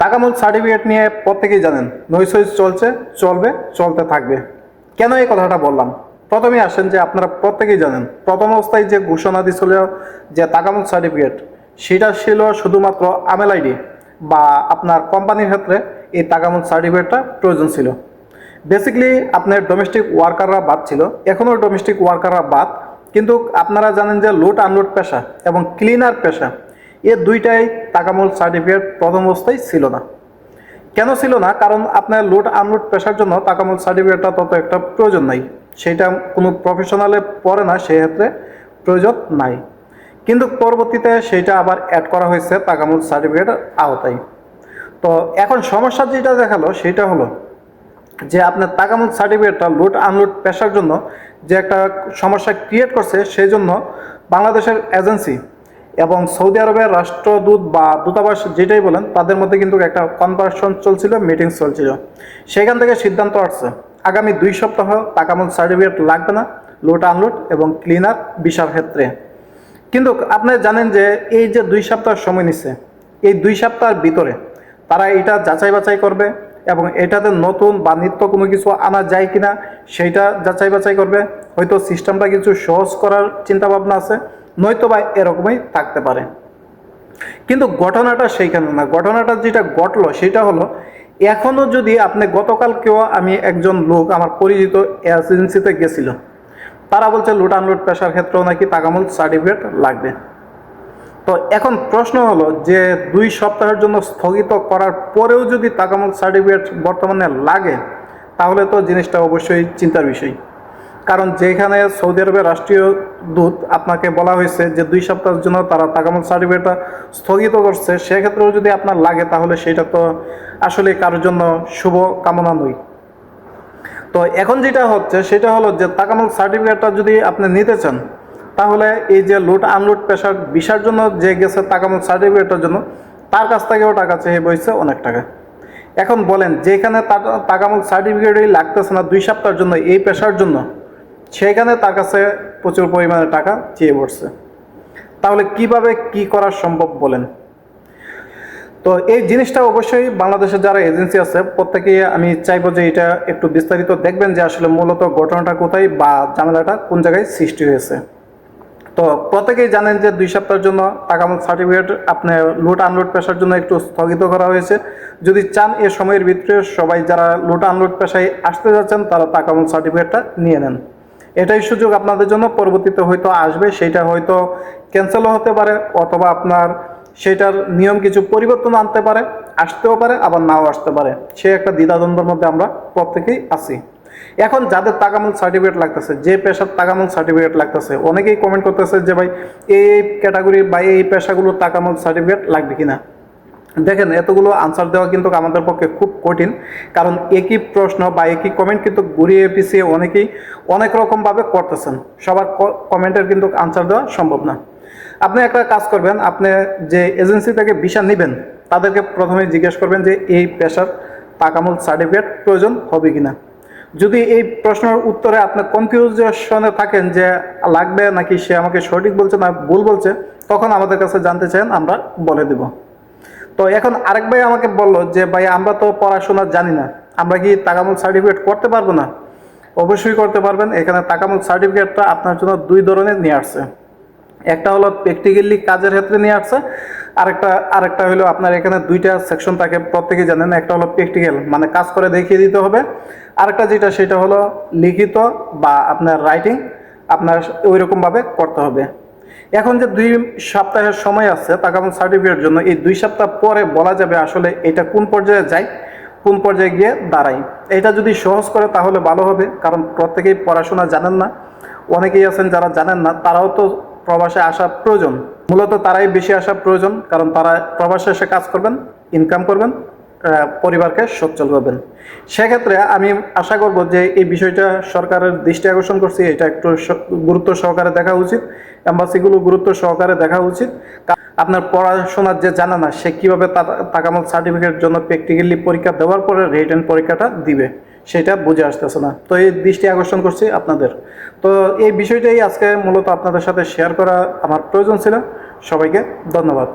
টাকামূল certificate নিয়ে প্রত্যেকেই জানেন নৈসইজ চলছে, চলবে, চলতে থাকবে। কেন এই কথাটা বললাম? প্রথমেই আসেন যে আপনারা প্রত্যেকেই জানেন, প্রথম অবস্থায় যে ঘোষণা দিয়েছিল যে টাকামূল সার্টিফিকেট, সেটা ছিল শুধুমাত্র আমেল আইডি বা আপনার কোম্পানির ক্ষেত্রে এই টাকামূল সার্টিফিকেটটা প্রয়োজন ছিল। বেসিক্যালি আপনার ডোমেস্টিক ওয়ার্কাররা বাদ ছিল এখনও ডোমেস্টিক ওয়ার্কাররা বাদ, কিন্তু আপনারা জানেন যে লোড আনলোড পেশা এবং ক্লিনার পেশা। এ দুইটাই টাকামূল সার্টিফিকেট প্রথম অবস্থায় ছিল না। কেন ছিল না? কারণ আপনার লোড আনলোড পেশার জন্য টাকামূল সার্টিফিকেটটা তত একটা প্রয়োজন নাই। সেটা কোনো প্রফেশনালে পড়ে না সেই ক্ষেত্রে প্রয়োজন নাই। কিন্তু পরবর্তীতে সেইটা আবার অ্যাড করা হয়েছে টাকামূল সার্টিফিকেটের আওতায়। তো এখন সমস্যা যেটা দেখাল সেটা হলো যে আপনার তাকামুল সার্টিফিকেটটা লোড আনলোড পেশার জন্য যে একটা সমস্যা ক্রিয়েট করছে সেই জন্য বাংলাদেশের এজেন্সি এবং সৌদি আরবের রাষ্ট্রদূত বা দূতাবাস যেটাই বলেন, তাদের মধ্যে কিন্তু একটা কনভার্সন চলছিল মিটিং চলছিল। সেখান থেকে সিদ্ধান্ত আসছে, আগামী দুই সপ্তাহ তাকামুল সার্টিফিকেট লাগবে না লোড আনলোড এবং ক্লিনার বিশার ক্ষেত্রে। কিন্তু আপনি জানেন যে এই যে দুই সপ্তাহ সময় নিচ্ছে, এই দুই সপ্তাহের ভিতরে তারা এটা যাচাই বাছাই করবে এবং এটাতে নতুন বা নিত্য কোনো কিছু আনা যায় কিনা সেইটা যাচাই বাছাই করবে। হয়তো সিস্টেমটা কিছু সহজ করার চিন্তাভাবনা আছে নয়তো বা এরকমই থাকতে পারে। কিন্তু ঘটনাটা সেইখানে না। ঘটনাটা যেটা ঘটলো সেটা হলো এখনও যদি আপনি গতকালকেও আমি একজন লোক, আমার পরিচিত এজেন্সিতে গেছিল। তারা বলছে লুট আনলোড পেশার ক্ষেত্রেও নাকি তাকামুল সার্টিফিকেট লাগবে। তো এখন প্রশ্ন হলো যে দুই সপ্তাহের জন্য স্থগিত করার পরেও যদি তাকামুল সার্টিফিকেট বর্তমানে লাগে, তাহলে তো জিনিসটা অবশ্যই চিন্তার বিষয়। কারণ যেখানে সৌদি আরবের রাষ্ট্রীয় দূত আপনাকে বলা হয়েছে যে দুই সপ্তাহের জন্য তারা তাকামুল সার্টিফিকেটটা স্থগিত করছে, সেক্ষেত্রেও যদি আপনার লাগে তাহলে সেটা তো আসলে কারোর জন্য শুভ কামনা নয়। তো এখন যেটা হচ্ছে, সেটা হলো যে তাকামুল সার্টিফিকেটটা যদি আপনি নিতে চান, তাহলে এই যে লুট আনলুট পেশার বিশার জন্য যে গেছে তাকামুল সার্টিফিকেটের জন্য, তার কাছ থেকেও টাকা চেয়ে বইছে অনেক টাকা। এখন বলেন, যেখানে তাকামুল সার্টিফিকেটই লাগতেছে না দুই সপ্তাহের জন্য, এই পেশার জন্য সেখানে তার কাছে প্রচুর পরিমাণে টাকা চেয়ে পড়ছে। তাহলে কীভাবে কি করা সম্ভব বলেন? তো এই জিনিসটা অবশ্যই বাংলাদেশের যারা এজেন্সি আছে প্রত্যেকেই আমি চাইব যে এটা একটু বিস্তারিত দেখবেন যে আসলে মূলত ঘটনাটা কোথায় বা ঝামেলাটা কোন জায়গায় সৃষ্টি হয়েছে। তো প্রত্যেকেই জানেন যে দুই সপ্তাহের জন্য টাকামুল সার্টিফিকেট আপনার লুট আনলোড পেশার জন্য একটু স্থগিত করা হয়েছে। যদি চান এ সময়ের ভিতরে সবাই যারা লুট আনলোড পেশায় আসতে যাচ্ছেন, তারা টাকামুল সার্টিফিকেটটা নিয়ে নেন। এটাই সুযোগ আপনাদের জন্য পরবর্তীতে হয়তো আসবে, সেটা হয়তো ক্যান্সেলও হতে পারে অথবা আপনার সেটার নিয়ম কিছু পরিবর্তন আনতে পারে, আসতেও পারে, আবার নাও আসতে পারে। সে একটা দ্বিধাদ্বন্দ্বের মধ্যে আমরা প্রত্যেকেই আছি। এখন যাদের তাকামুল সার্টিফিকেট লাগতেছে, যে পেশার তাকামুল সার্টিফিকেট লাগতেছে, অনেকেই কমেন্ট করতেছে যে ভাই, এই ক্যাটাগরি বা এই পেশাগুলোর তাকামুল সার্টিফিকেট লাগবে কিনা। দেখেন, এতগুলো আনসার দেওয়া কিন্তু আমাদের পক্ষে খুব কঠিন। কারণ একই প্রশ্ন বা একই কমেন্ট কিন্তু ঘুরিয়ে পিছিয়ে অনেকেই অনেক রকমভাবে করতেছেন। সবার কমেন্টের কিন্তু আনসার দেওয়া সম্ভব না। আপনি একটা কাজ করবেন, আপনি যে এজেন্সি থেকে ভিসা নেবেন, তাদেরকে প্রথমে জিজ্ঞেস করবেন যে এই পেশার তাকামুল সার্টিফিকেট প্রয়োজন হবে কিনা। যদি এই প্রশ্নের উত্তরে আপনি কনফিউশনে থাকেন যে লাগবে নাকি সে আমাকে সঠিক বলছে না ভুল বলছে, তখন আমাদের কাছে জানতে চান, আমরা বলে দেব। তো এখন আরেক ভাই আমাকে বলল যে, ভাই, আমরা তো পড়াশোনা জানি না। আমরা কি তাকামুল সার্টিফিকেট করতে পারব না? অবশ্যই করতে পারবেন। এখানে তাকামুল সার্টিফিকেটটা আপনার জন্য দুই ধরনের নিয়ে আসছে। একটা হলো প্র্যাকটিক্যালি কাজের ক্ষেত্রে নিয়ে আসছে, আরেকটা আরেকটা হলো আপনার এখানে দুইটা সেকশন থাকে, প্রত্যেকে জানেন। একটা হলো প্র্যাকটিক্যাল মানে কাজ করে দেখিয়ে দিতে হবে। আরেকটা যেটা, সেটা হলো লিখিত বা আপনার রাইটিং আপনার ওই রকমভাবে করতে হবে। এখন যে দুই সপ্তাহের সময় আছে তাকামুল সার্টিফিকেটের জন্য এই দুই সপ্তাহ পরে বলা যাবে আসলে এটা কোন পর্যায়ে যায় কোন পর্যায়ে গিয়ে দাঁড়াই। এটা যদি সহজ করে তাহলে ভালো হবে, কারণ প্রত্যেকেই পড়াশোনা জানেন না। অনেকেই আছেন যারা জানেন না, তারাও তো প্রবাসে আসা প্রয়োজন। মূলত তারাই বেশি আসা প্রয়োজন, কারণ তারা প্রবাসে এসে কাজ করবেন ইনকাম করবেন। পরিবারকে সচ্ছল করবেন সেক্ষেত্রে আমি আশা করব যে এই বিষয়টা সরকারের দৃষ্টি আকর্ষণ করছি, এটা একটু গুরুত্ব সহকারে দেখা উচিত। এম্বাসিগুলো গুরুত্ব সহকারে দেখা উচিত। আপনার পড়াশোনার যে জানা না, সে কীভাবে তাকামত সার্টিফিকেটের জন্য প্র্যাকটিক্যালি পরীক্ষা দেওয়ার পরে রিটেন পরীক্ষাটা দিবে, সেটা বুঝে আসতেছে না। তো এই দৃষ্টি আকর্ষণ করছি আপনাদের। তো এই বিষয়টাই আজকে মূলত আপনাদের সাথে শেয়ার করা আমার প্রয়োজন ছিল। সবাইকে ধন্যবাদ।